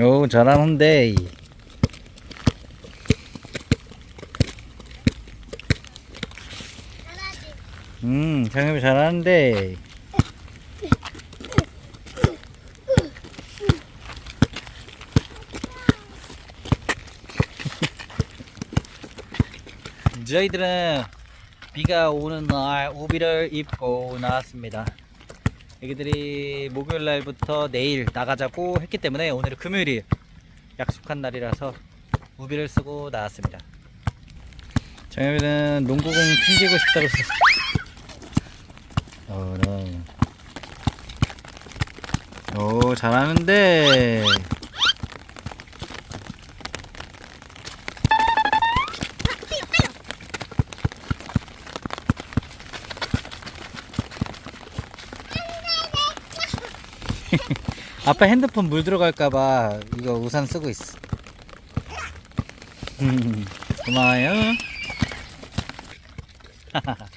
오 잘하는데 잘하지. 음 장엽이 잘하는데 저희들은 비가 오는 날 우비를 입고 나왔습니다 애기들이 목요일 날부터 내일 나가자고 했기 때문에 오늘은 금요일이 약속한 날이라서 우비를 쓰고 나왔습니다 정엽이는 농구공 튕기고 싶다고 했어 어, 네. 오, 잘하는데. 아빠 핸드폰 물 들어갈까봐 이거 우산 쓰고 있어. 음, 고마워요.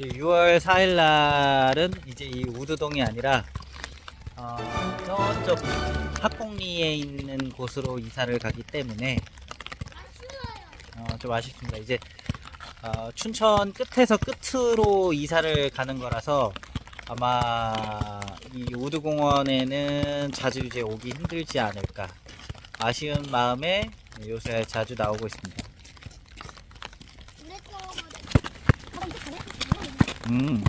6월 4일 날은 이제 이 우두동이 아니라 어, 저쪽 학곡리에 있는 곳으로 이사를 가기 때문에 어, 좀 아쉽습니다. 이제 어, 춘천 끝에서 끝으로 이사를 가는 거라서 아마 이 우두공원에는 자주 이제 오기 힘들지 않을까 아쉬운 마음에 요새 자주 나오고 있습니다. 음.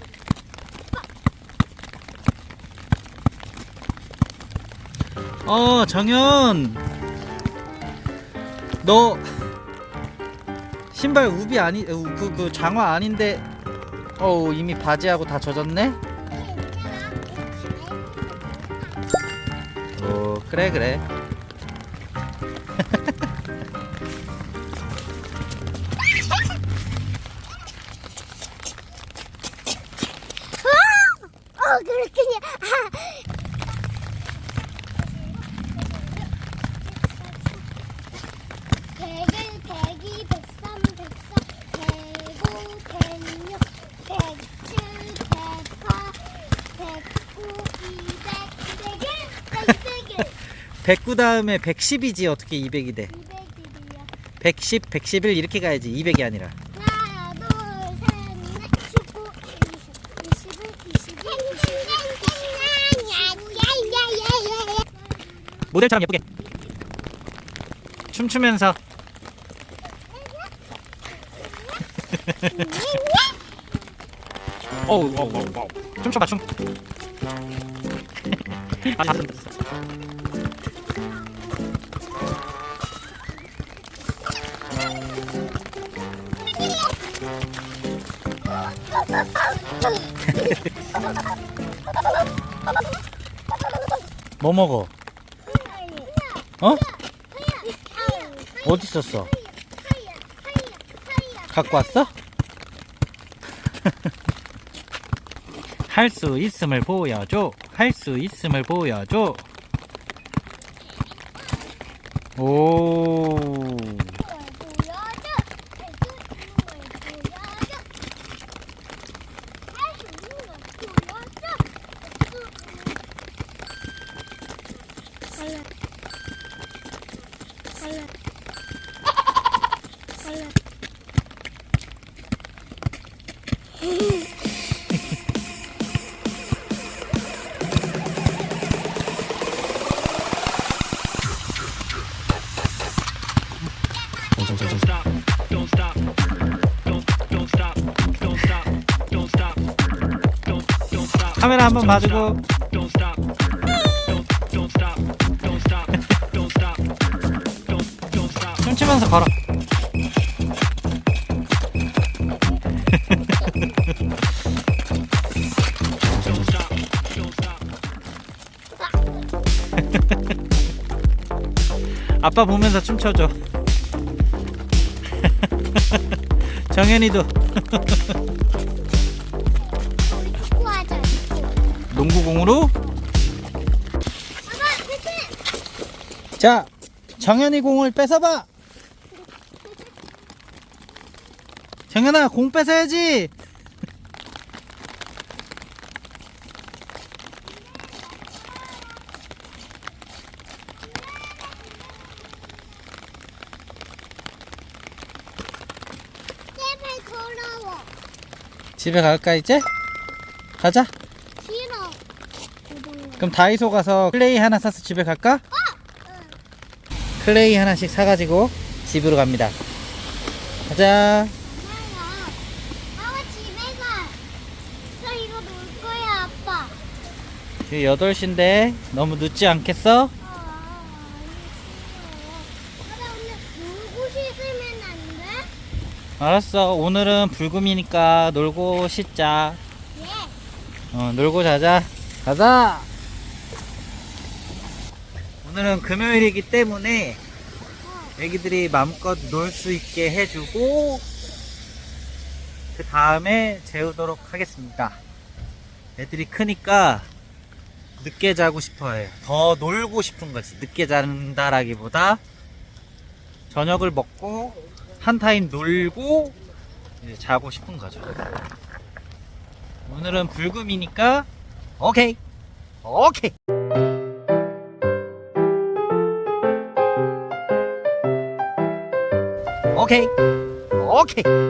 어, 정현. 너 신발 우비 아니 그, 그 장화 아닌데 어 이미 바지하고 다 젖었네? 그래 그래 109 다음에 110이지 어떻게 200이 돼? 이백일이야. 110, 111 이렇게 가야지. 200이 아니라. 하나, 둘, 셋, 넷, 십구, 이십, 이십일, 이십이, 이십일, 모델처럼 예쁘게. 춤추면서. 어우 어우 어우 어우. 춤춰봐 춤. 아, 다 됐어. 뭐 먹어? 어? 어디 있었어? 갖고 왔어? 할 수 있음을 보여줘. 할 수 있음을 보여줘. 오. 카메라 한번 봐주고. 춤추면서 걸어. 아빠 보면서 춤춰줘. 정현이도 농구공으로. 자, 정현이 공을 뺏어봐. 정현아, 공 뺏어야지. 집에 갈까 이제? 가자. 싫어. 그럼 다이소 가서 클레이 하나 사서 집에 갈까? 클레이 하나씩 사가지고 집으로 갑니다. 가자. 엄마야. 아빠 집에 가. 나 이거 놀 거야, 아빠. 지금 8시인데 너무 늦지 않겠어? 아, 아빠 오늘 놀고 싶으면 안 돼? 알았어. 오늘은 불금이니까 놀고 씻자. 예. 어, 놀고 자자. 가자. 오늘은 금요일이기 때문에 애기들이 마음껏 놀 수 있게 해주고 그 다음에 재우도록 하겠습니다. 애들이 크니까 늦게 자고 싶어해요. 더 놀고 싶은 거지. 늦게 잔다라기보다 저녁을 먹고 한 타임 놀고 이제 자고 싶은 거죠. 오늘은 불금이니까 오케이. 오케이. 오케이. 오케이